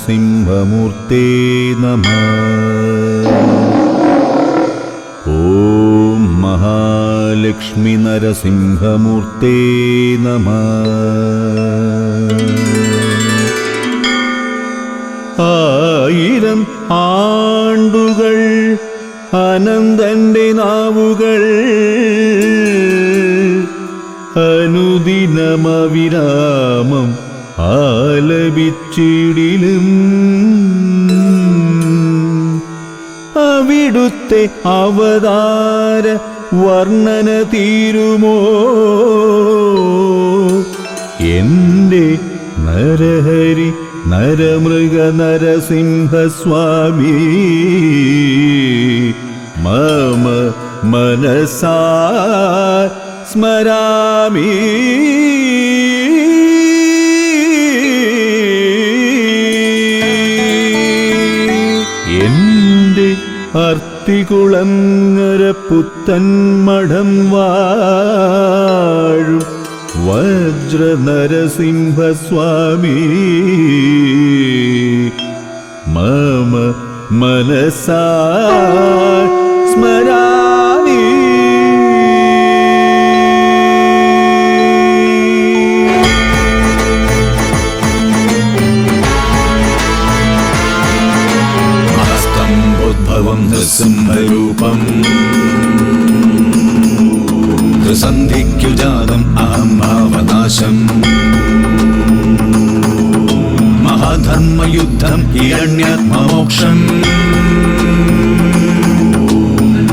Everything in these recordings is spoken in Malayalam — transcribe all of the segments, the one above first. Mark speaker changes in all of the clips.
Speaker 1: നൃസിംഹമൂർത്തേ നമ. ഓം മഹാലക്ഷ്മി നരസിംഹമൂർത്തേ നമ. ആയിരം ആണ്ടുകൾ അനന്തന്റെ നാവുകൾ അനുദിനമവിരാമം ആലപിച്ചിടിലും അവിടുത്തെ അവതാര വർണന തീരുമോ? എന്റെ നരഹരി നരമൃഗ നരസിംഹസ്വാമി മമ മനസാ സ്മരാമി. അർത്തികുളങ്ങര പുത്തൻ മഠം വാഴും വജ്ര നരസിംഹസ്വാമി മമ മനസാ സ്മരാമി
Speaker 2: ഉദ്ഭവം നൃസിംഹരൂപം. സന്ധിക്കു ജാതം അഹം ഭാവനാശം മഹാധർമ്മയുദ്ധം ഹിരണ്യാത്മമോക്ഷം.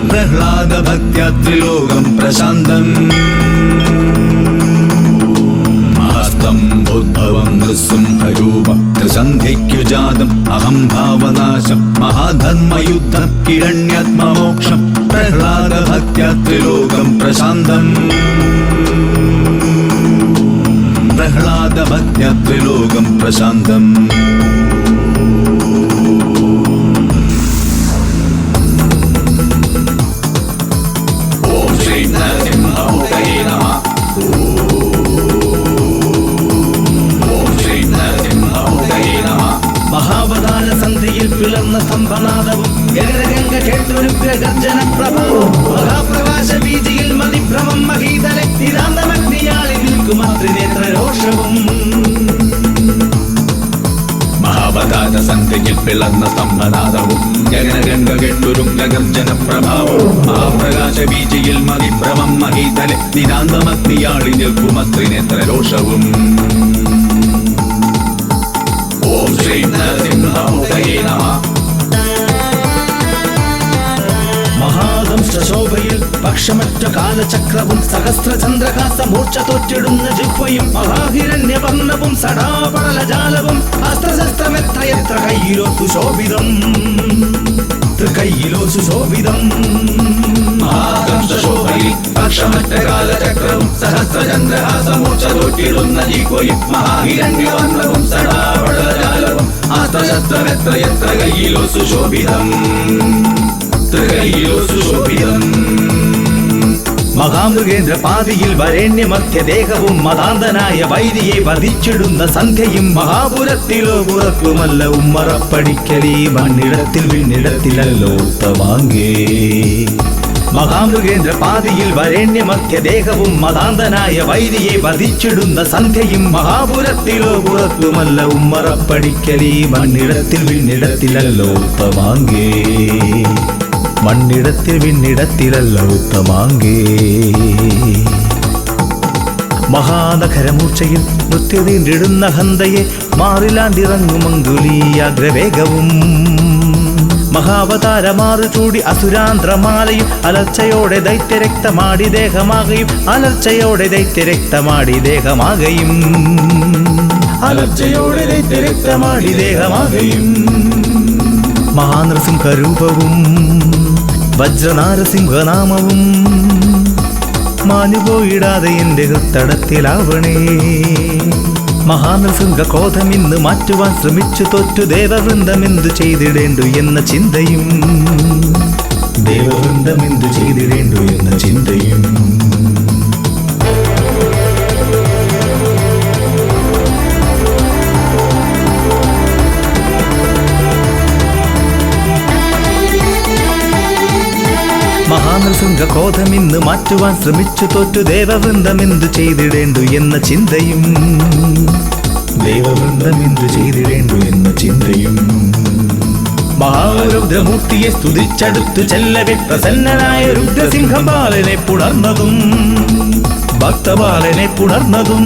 Speaker 2: പ്രഹ്ലാദഭക്ത്യാ ത്രിലോകം പ്രശാന്തം. ഉദ്ഭവം നൃസിംഹരൂപ. ത്രിസന്ധിക്കു ജാതം അഹം ഭാവനാശം മഹാധർമ്മയുദ്ധം കിരണ്യാത്മമോക്ഷം പ്രഹ്ലാദഭക്യാത്രിലോകം പ്രശാന്തം. പ്രഹ്ലാദഭക്യാത്രിലോകം പ്രശാന്തം.
Speaker 3: പിളർന്ന സ്തംഭനാദവും ഗഗനഗംഗ കേട്ടുരുഗ്ര ഗർജന പ്രഭവും മഹാപ്രകാശ ബീജിയിൽ മതിഭ്രമം മഹീതലെ നിതാന്തമഗ്നിയാളി നിൽക്കും അത്രിനേത്ര രോഷവും.
Speaker 2: മഹാവതാര സന്ധ്യയിൽ പിളർന്ന സ്തംഭനാദവും ഗഗനഗംഗ കെട്ടുരുങ്ക ഗർജന പ്രഭാവവും മഹാപ്രകാശ ബീജിയിൽ മതിഭ്രമം മഹീതലെ നിതാന്തമഗ്നിയാളി നിൽക്കുമത്രിനേത്ര രോഷവും. ഓം ശ്രീ നരസിംഹമൂർത്തയേ നമഃ.
Speaker 3: മഹാദംശോഭയിൽ പക്ഷമറ്റ കാലചക്രവും സഹസ്രചന്ദ്രഹാസ മൂർച്ച തോറ്റിടുന്ന ജിഹ്വയും മഹാഹിരണ്യവർണവും സടാപടലജാലവും അസ്ത്രശസ്ത്രമെത്രയെത്ര കയ്യിലോ സുശോഭിതം. തൃക്കയ്യിലോ സുശോഭിതം.
Speaker 2: മഹാകംശോഭയിൽ പക്ഷമറ്റ കാലചക്രവും സഹസ്രചന്ദ്രഹാസമൂർച്ച തോറ്റിടുന്ന ജിഹ്വയും മഹാഹിരണ്യവർണവും സടാപടലജാലവും അസ്ത്രശസ്ത്രമെത്ര എത്ര കയ്യിലോ സുശോഭിതം. സുശോഭിതം
Speaker 3: മഹാമൃഗേന്ദ്ര പാതിയിൽ വരേണ്യമധ്യദേഹവും മതാന്തനായ വൈദിയെ വധിച്ചിടുന്ന സന്ധ്യയും മഹാപുരത്തിലോ പുറത്തുമല്ല ഉമ്മറപ്പടിക്കലീ മണ്ണിടത്തിൽ വിണ്ണിടത്തിലല്ലോ തവാങ്കേ മഹാമൃഗേന്ദ്ര പാതിയിൽ വരേണ്യമധ്യദേഹവും മതാന്തനായ വൈദിയെ വധിച്ചിടുന്ന സന്ധ്യയും മഹാപുരത്തിലോ പുറത്തുമല്ല ഉമ്മറപ്പടിക്കലീ മണ്ണിടത്തിൽ വിണ്ണിടത്തിലല്ലോ തവാങ്കേ മണ്ണിടത്തിൽ വിണ്ണിടത്തിലല്ല ഉത്തമാങ്കേ. മഹാനഖരമൂർച്ചയിൽ നൃത്യതീണ്ടിടുന്ന ഹന്തയെ മാറിലാണ്ടിറങ്ങുമങ്കുലീയാഗ്രവേഗവും മഹാവതാരമാറു ചൂടി അസുരാന്ത്രമാലയും അലർച്ചയോടെ ദൈത്യരക്തമാടി ദേഹമാകയും അലർച്ചയോടെ ദൈത്യരക്തമാടി ദേഹമാകയും. അലർച്ചയോടെ ദൈത്യരക്തമാടി ദേഹമാകയും. മഹാനൃസിംഹരൂപവും വജ്രനാരസിംഹനാമവും മാഞ്ഞുപോയിടാതെ എന്റെ ഹൃത്തടത്തിലാവണേ. മഹാനൃസിംഹ ഇന്ന് മാറ്റുവാൻ ശ്രമിച്ചു തോറ്റു ദേവവൃന്ദമെന്തു ചെയ്തിടേണ്ടു എന്ന ചിന്തയും. ദേവവൃന്ദമെന്തു ചെയ്തിടേണ്ടു എന്ന ചിന്തയും. ക്രോധമിന്ന് മാറ്റുവാൻ ശ്രമിച്ചു തോറ്റു ദേവവൃന്ദം എന്തു ചെയ്തിടേണ്ടു എന്ന ചിന്തയും. ദേവവൃന്ദം എന്തു ചെയ്തിടേണ്ടു എന്ന ചിന്തയും. മഹാരുദ്രമൂർത്തിയെ സ്തുതിച്ചടുത്തു ചെല്ലവെ പ്രസന്നനായ രുദ്രസിംഹം ബാലനെ പുണർന്നതും. ഭക്തബാലനെ പുണർന്നതും.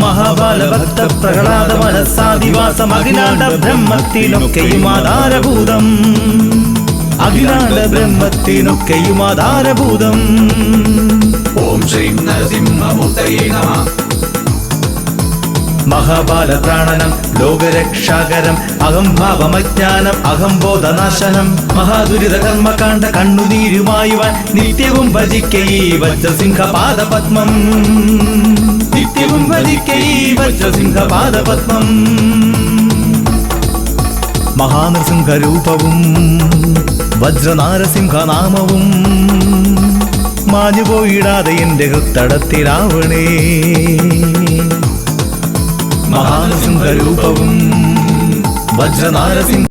Speaker 3: മഹാബാല ഭക്ത പ്രഹ്ലാദ മനസ്സാദിവാസം അഖിലാണ്ട ബ്രഹ്മത്തിലൊക്കെയും ആധാരഭൂതം. അഖിലാണ്ട ബ്രഹ്മത്തിനൊക്കെയും ആധാരഭൂതം.
Speaker 2: ഓം ശ്രീം നരസിംഹമൂർത്തയേ നമ.
Speaker 3: മഹാബാലപ്രാണനം ലോകരക്ഷാകരം അഹം ഭാവമജ്ഞാനം അഹം ബോധനാശനം മഹാദുരിത കർമ്മകാണ്ഡ കണ്ണുനീരുമായുവാൻ നിത്യവും ഭജിക്കൈ വജ്രസിംഹപാദപത്മം. നിത്യവും ഭജിക്കൈ വജ്രസിംഹപാദപത്മം. മഹാനൃസിംഹരൂപവും വജ്രനാരസിംഹനാമവും മാഞ്ഞുപോയിടാതെ എന്റെ ഹൃത്തടത്തിലാവണേ. മഹാനസിംഹരൂപവും വജ്രനാരസിംഹ